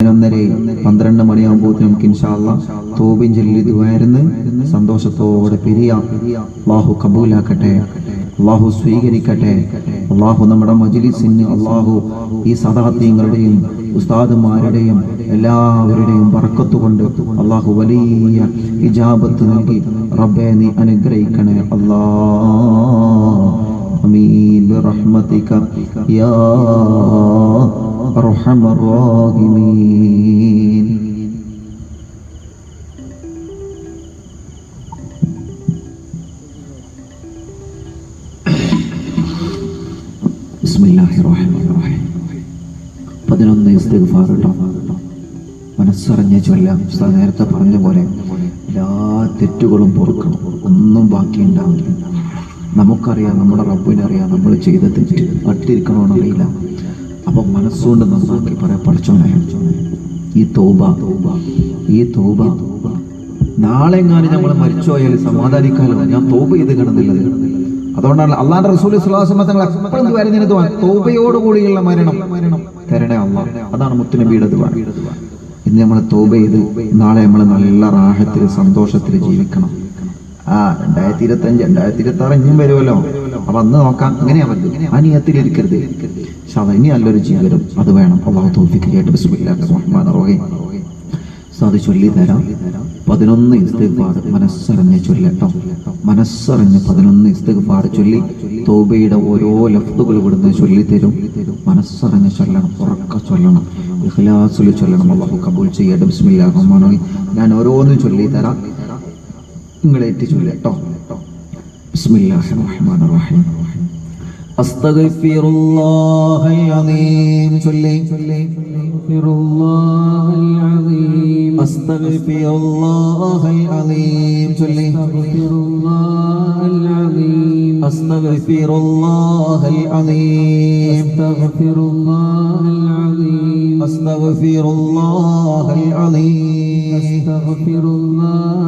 പതിനൊന്നര പന്ത്രണ്ട് മണിയാകുമ്പോഴത്തേക്കും നമുക്ക് ഇൻഷാല്ല തോബിൻ ചൊല്ലി ദുവായിരുന്ന് സന്തോഷത്തോടെ പിരിയാം. അള്ളാഹു കബൂലാക്കട്ടെ. അള്ളാഹു സ്വീകരിക്കട്ടെ. അള്ളാഹു നമ്മുടെ മജിലിസിന് അള്ളാഹു ഈ സദാത്യങ്ങളുടെയും ഉസ്താദുമാരുടെയും എല്ലാവരുടെയും പറക്കത്തുകൊണ്ട് അള്ളാഹു വലിയ ഹിജാബത്ത് നൽകി റബ്ബെ നീ അനുഗ്രഹിക്കണേ. അള്ളാ അമീൻ. റഹ്മത്തിക്ക യാ أرحم الراحمين بسم الله الرحمن الرحيم പതിനൊന്ന് ഇസ്തിഗ്ഫാർ കേട്ടോ മനസ്സറിഞ്ഞ് ചൊല്ലാം ഉസ്താദ് നേരത്തെ പറഞ്ഞ പോലെ എല്ലാ തെറ്റുകളും പൊറുക്കണം ഒന്നും ബാക്കിയുണ്ടാവില്ല നമുക്കറിയാം നമ്മുടെ റബ്ബിനറിയാം നമ്മൾ ചെയ്ത തെറ്റ് അട്ടിരിക്കണമെന്നറിയില്ല അപ്പം മനസ്സുകൊണ്ട് നന്നാക്കി പറയാം പഠിച്ചോനെ ഈ തോബ ഈ തോബ. നാളെ എങ്ങാനും നമ്മൾ മരിച്ചുപോയാൽ സമാധാനിക്കാലോ. ഞാൻ തോബ ചെയ്ത് കിടന്നില്ലത് അതുകൊണ്ടാണ് അള്ളാന്റെ റസൂൽ സുലാസമ തങ്ങൾ തോബയോടുകൂടിയുള്ള മരണം തരണേ അള്ളാഹ്. അതാണ് മുത്തുനബിയുടെ ദുവാ ഇന്ന് നമ്മൾ തോബ ചെയ്ത് നാളെ നമ്മൾ നല്ല റാഹത്തിൽ സന്തോഷത്തിൽ ജീവിക്കണം. ആ രണ്ടായിരത്തി ഇരുപത്തി അഞ്ച് രണ്ടായിരത്തി ഇരുപത്തി ആറ് ഇനിയും വരുമല്ലോ. അപ്പൊ അന്ന് നോക്കാം അങ്ങനെയാ പറ്റും ആ അത് ഇനി നല്ലൊരു ജീവിതം അത് വേണം. അള്ളാഹു തോഫിക്ക് കേട്ട് റഹീം. അത് ചൊല്ലി തരാം. പതിനൊന്ന് ഇസ്തിഗ്ഫാർ. മനസ്സറിഞ്ഞ് ചൊല്ലട്ടോ. മനസ്സറിഞ്ഞ് പതിനൊന്ന് ഇസ്തിഗ്ഫാർ ചൊല്ലി തോബയുടെ ഓരോ ലഫ്തുകൾ ഇവിടുന്ന് ചൊല്ലി തരും മനസ്സറിഞ്ഞ് ചൊല്ലണം. ഉറക്ക ചൊല്ലണം. ഇഖ്ലാസിൽ ചൊല്ലണം. അള്ളാഹു കബൂൽ ചെയ്യട്ടെ. ബിസ്മില്ലാഹ്മാനോ ഞാൻ ഓരോന്നും ചൊല്ലി തരാം. നിങ്ങളേറ്റ് ചൊല്ലട്ടോ. ബിസ്മില്ലാഹിർ أستغفر الله العظيم صلي أستغفر الله العظيم أستغفر الله العظيم صلي أستغفر الله العظيم أستغفر الله العظيم أستغفر الله العظيم أستغفر الله العظيم أستغفر الله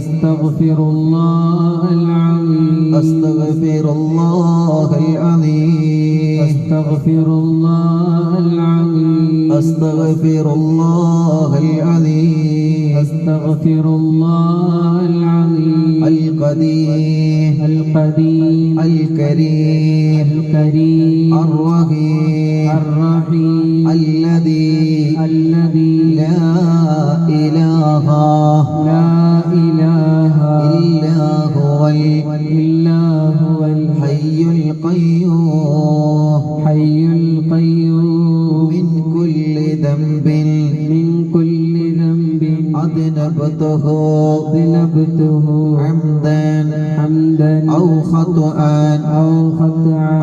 أستغفر الله العظيم. أستغفر الله العظيم. أستغفر الله العظيم. أستغفر الله العظيم. أستغفر الله العظيم. القديم. القديم. الكريم. الكريم. الرحيم. الرحيم. الذي أذنبته ذنبته عمدا حمدا أو خطأ أو خطأ.